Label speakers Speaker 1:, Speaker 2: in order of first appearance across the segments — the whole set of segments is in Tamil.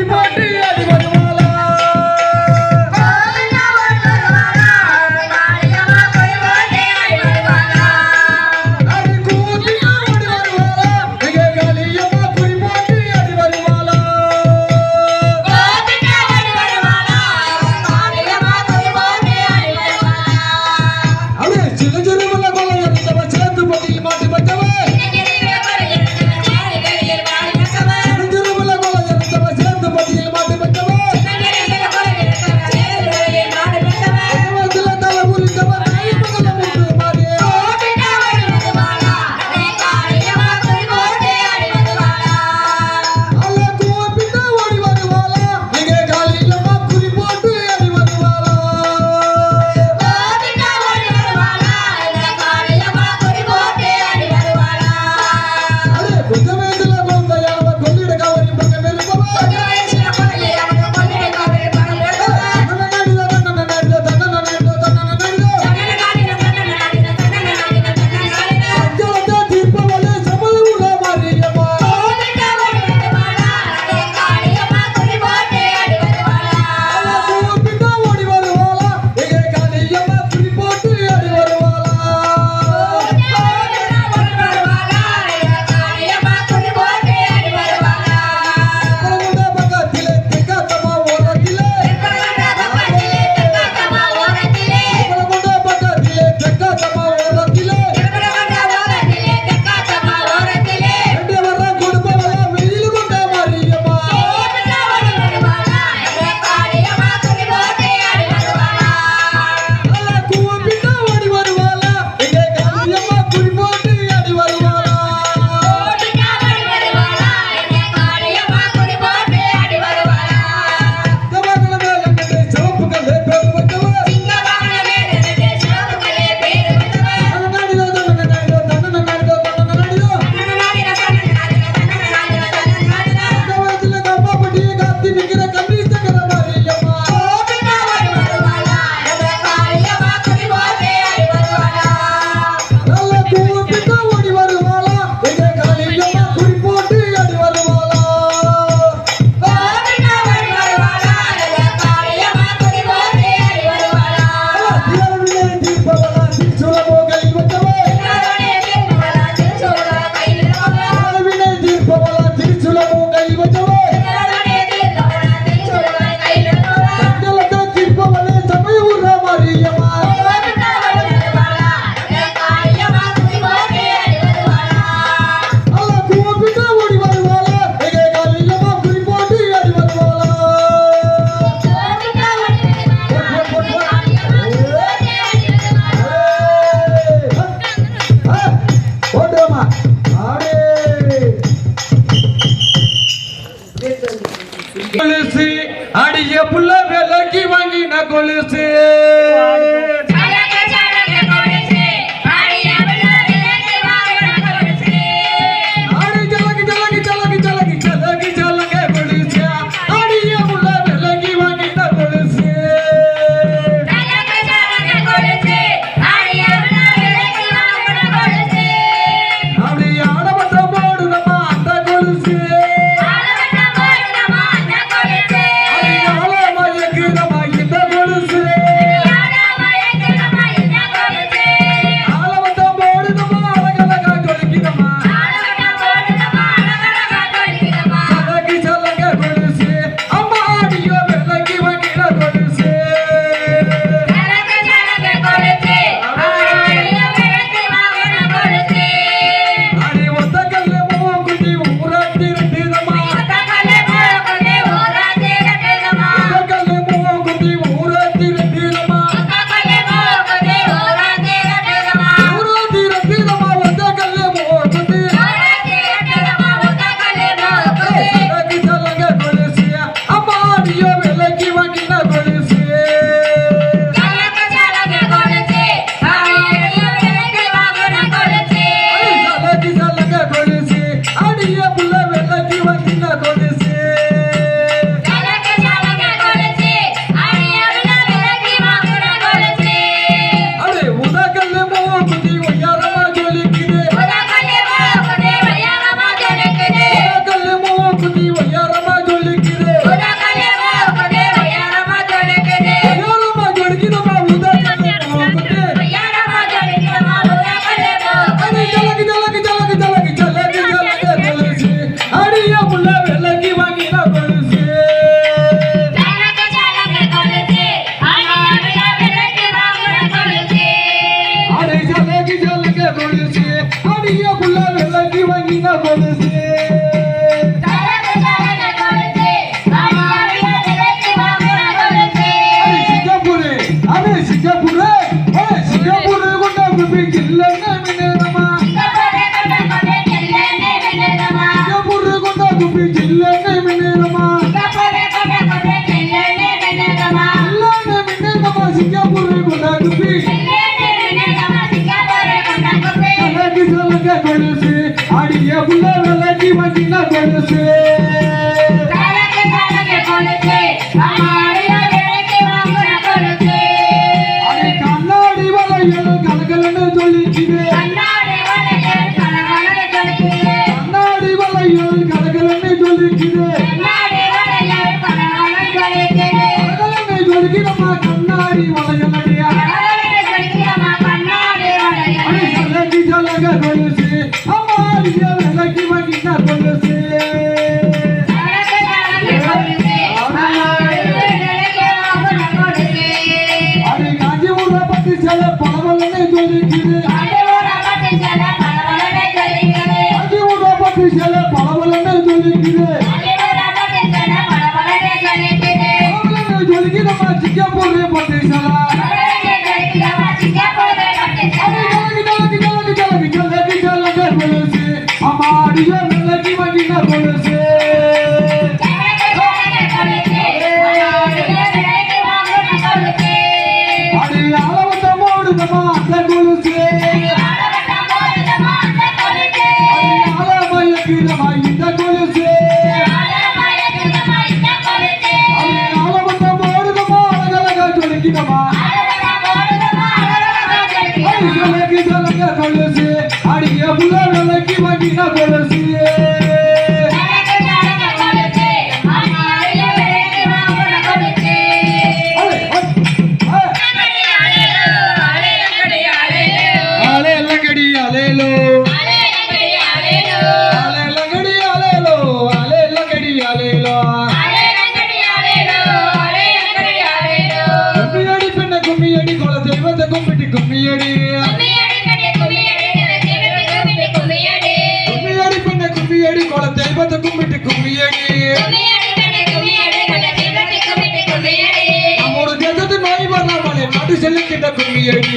Speaker 1: everybody. கொலுசு அடிய புள்ள விலக்கி வாங்கின கொலுசு. பெருசு அடிய புள்ள விளக்கி வண்டினா பெருசு அடிக்க புல விளக்கி வட்டின கொலசி
Speaker 2: கும்மியடி. கும்மியடி பண்ண கும்மியடி கொல தெய்வத்தை கும்பிட்டு கும்மியடி. நம்மோட தேசத்து நாய் வரலாமலே நாட்டு செல்லுக்கிட்ட கும்மியடி.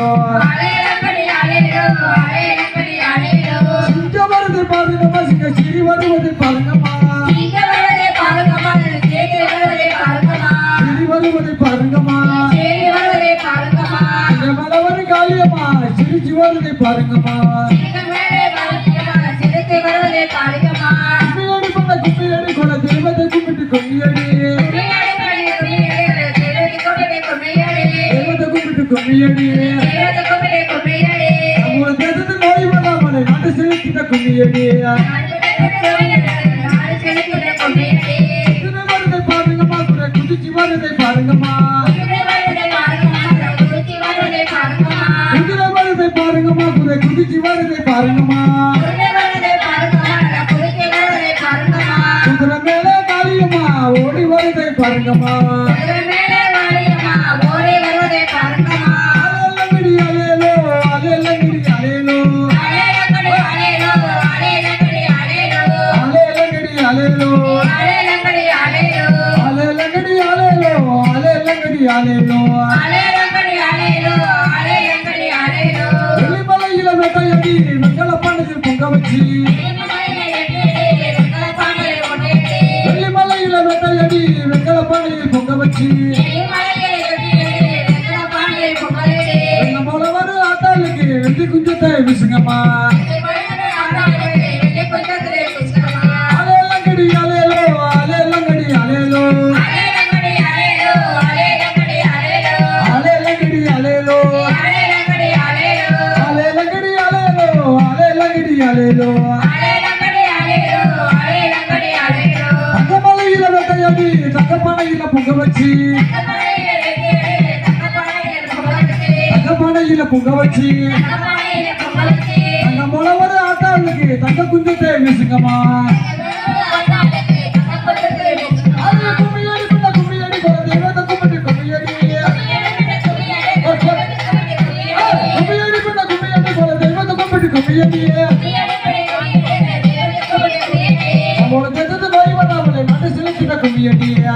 Speaker 2: அலையிடோ சிங்க வருது பாருங்கம்மா. சிங்க சிறி வருவது பாருங்கம்மா. சிறி வருவதை பாருங்கம்மா. மலவரி காளியம்மா சிரிச்சு வருதை பாருங்கம்மா. கும்மியடி கும்மியடி குல தெய்வத்தை கும்பிட்டு கும்மியடி பாருங்கம்மா பாருங்கம்மா. குறை குதிச்சு வரதை பாருங்கம்மா. குதிரை மேல காரியம்மா ஓடி வரதை பாருங்கம்மா.
Speaker 1: Hallelujah. பொங்க வச்சு தங்கமனையில பொங்க வச்சு தங்க முளவர ஆட்டாளுக்கு தங்க குஞ்சத்தை வீசுங்கம்மா நம்மளோட தெரிஞ்சது பயப்படாமலே மனசுல கிட்ட கும்மியடியே